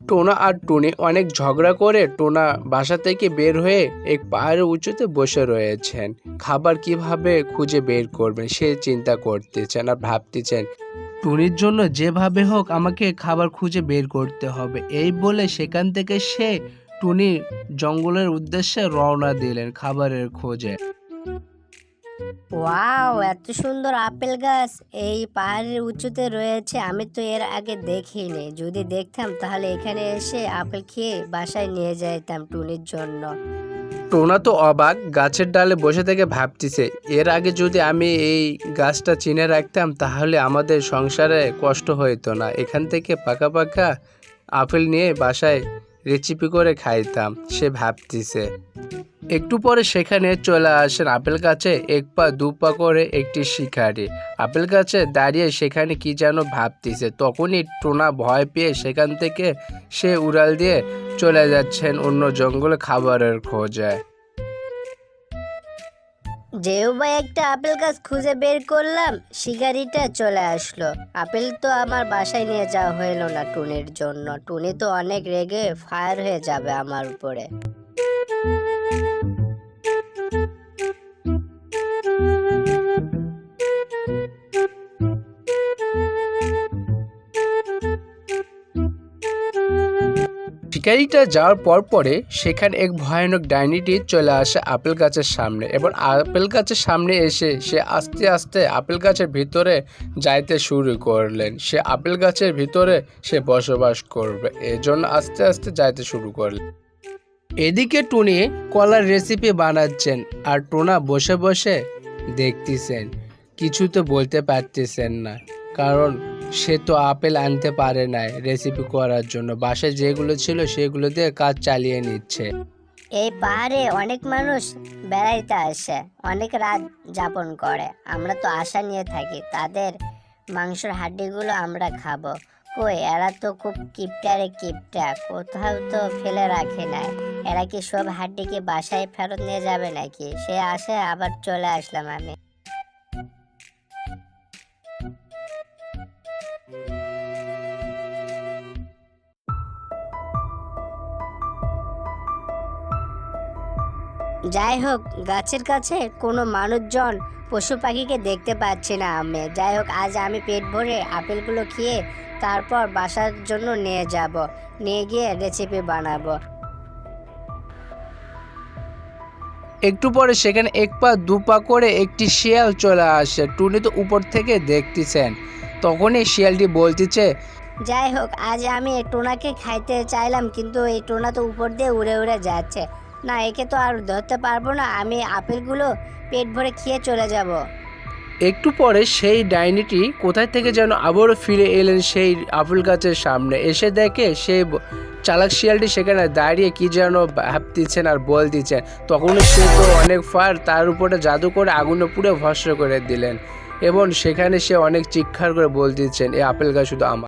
টোনা আর টুনি অনেক ঝগড়া করে টোনা বাসা থেকে বের হয়ে এক পাহাড়ের উঁচুতে বসে রয়েছেন। খাবার কীভাবে খুঁজে বের করবেন সে চিন্তা করতেছেন আর ভাবতেছেন, টুনির জন্য যেভাবে হোক আমাকে খাবার খুঁজে বের করতে হবে। এই বলে সেখান থেকে সে টুনি জঙ্গলের উদ্দেশ্যে রওনা দিলেন খাবারের খোঁজে। ওয়াও, এত সুন্দর আপেল গাছ। এই পাহাড়ের উঁচুতে রয়েছে, আমি তো এর আগে দেখিনি। যদি দেখতাম, তাহলে এখানে এসে আপেল খেয়ে বাসায় নিয়ে যাইতাম টুনির জন্য। টোনা তো অবাক, গাছের ডালে বসে থেকে ভাবতেছে, এর আগে যদি আমি এই গাছটা চিনে রাখতাম, তাহলে আমাদের সংসারে কষ্ট হইতো না। এখান থেকে পাকা পাকা আপেল নিয়ে বাসায় রেসিপি করে খাইতাম, সে ভাবতিছে। একটু পরে সেখানে চলে আসেন আপেল গাছে, এক পা দু পা করে একটি শিকারি। আপেল গাছে দাঁড়িয়ে সেখানে কি যেন ভাবতেছে, তখনই টোনা ভয় পেয়ে সেখান থেকে সে উড়াল দিয়ে চলে যাচ্ছেন অন্য জঙ্গলে খাবারের খোঁজে। যেও বা একটা আপেল গাছ খুঁজে বের করলাম, শিকারিটা চলে আসলো। আপেল তো আমার বাসায় নিয়ে যাওয়া হইল না টুনির জন্য। টুনি তো অনেক রেগে ফায়ার হয়ে যাবে আমার উপরে। শিকারিটা যাওয়ার পর পরে সেখানে এক ভয়ানক ডাইনিটি চলে আসে আপেল গাছের সামনে এবং আপেল গাছের সামনে এসে সে আস্তে আস্তে আপেল গাছের ভিতরে যাইতে শুরু করলেন। সে আপেল গাছের ভিতরে সে বসবাস করবে, এজন্য আস্তে আস্তে যাইতে শুরু করলেন। এদিকে টুনি কলার রেসিপি বানাচ্ছেন আর টোনা বসে বসে দেখতেছেন কিছু তো বলতে পারতেছেন না। কারণ সে তো আপেল আনতে পারে নাই রেসিপি করার জন্য। বাসায় যেগুলো ছিল সেগুলো দিয়ে কাজ চালিয়ে নিচ্ছে। এই পাহাড়ে অনেক মানুষ বেড়াইতে আসে, অনেক রাত যাপন করে। আমরা তো আশা নিয়ে থাকি, তাদের মাংসের হাড্ডিগুলো আমরা খাব। কই, এরা তো খুব কিপটারে কিপটা, কোথাও তো ফেলে রাখে নাই। এরা কি সব হাড্ডিকে বাসায় ফেরত নিয়ে যাবে নাকি? সে আসে আবার চলে আসলাম আমি। যাই হোক গাছের কাছে কোনো মানুষজন পশু পাখিকে দেখতে পাচ্ছি না আমি যাই হোক আজ আমি পেট ভরে আপেলগুলো খেয়ে তারপর বাসার জন্য নিয়ে যাব নিয়ে গিয়ে রেসিপি বানাবো। একটু পরে সেখানে এক পা দু পা করে একটি শিয়াল চলে আসে। টুনি তো উপর থেকে দেখতেছেন। তখনই শিয়ালটি বলতেছে যাই হোক আজ আমি এই টোনাকে খাইতে চাইলাম কিন্তু এই টোনা তো উপর দিয়ে উড়ে উড়ে যাচ্ছে। না, একে তো আর ধরতে পারব না। আমি আপেলগুলো পেট ভরে খেয়ে চলে যাব। একটু পরে সেই ডাইনিটি কোথায় থেকে যেন আবারও ফিরে এলেন সেই আপেল গাছের সামনে। এসে দেখে সেই চালাক শিয়ালটি সেখানে দাঁড়িয়ে কি যেন ভাবতেছেন আর বল দিচ্ছেন তখন সে তো অনেক ফার, তার উপরে জাদু করে আগুনে পুরো ভস্ম করে দিলেন। এবং সেখানে সে অনেক চিৎকার করে বল দিচ্ছেন এই আপেল গাছ শুধু আমার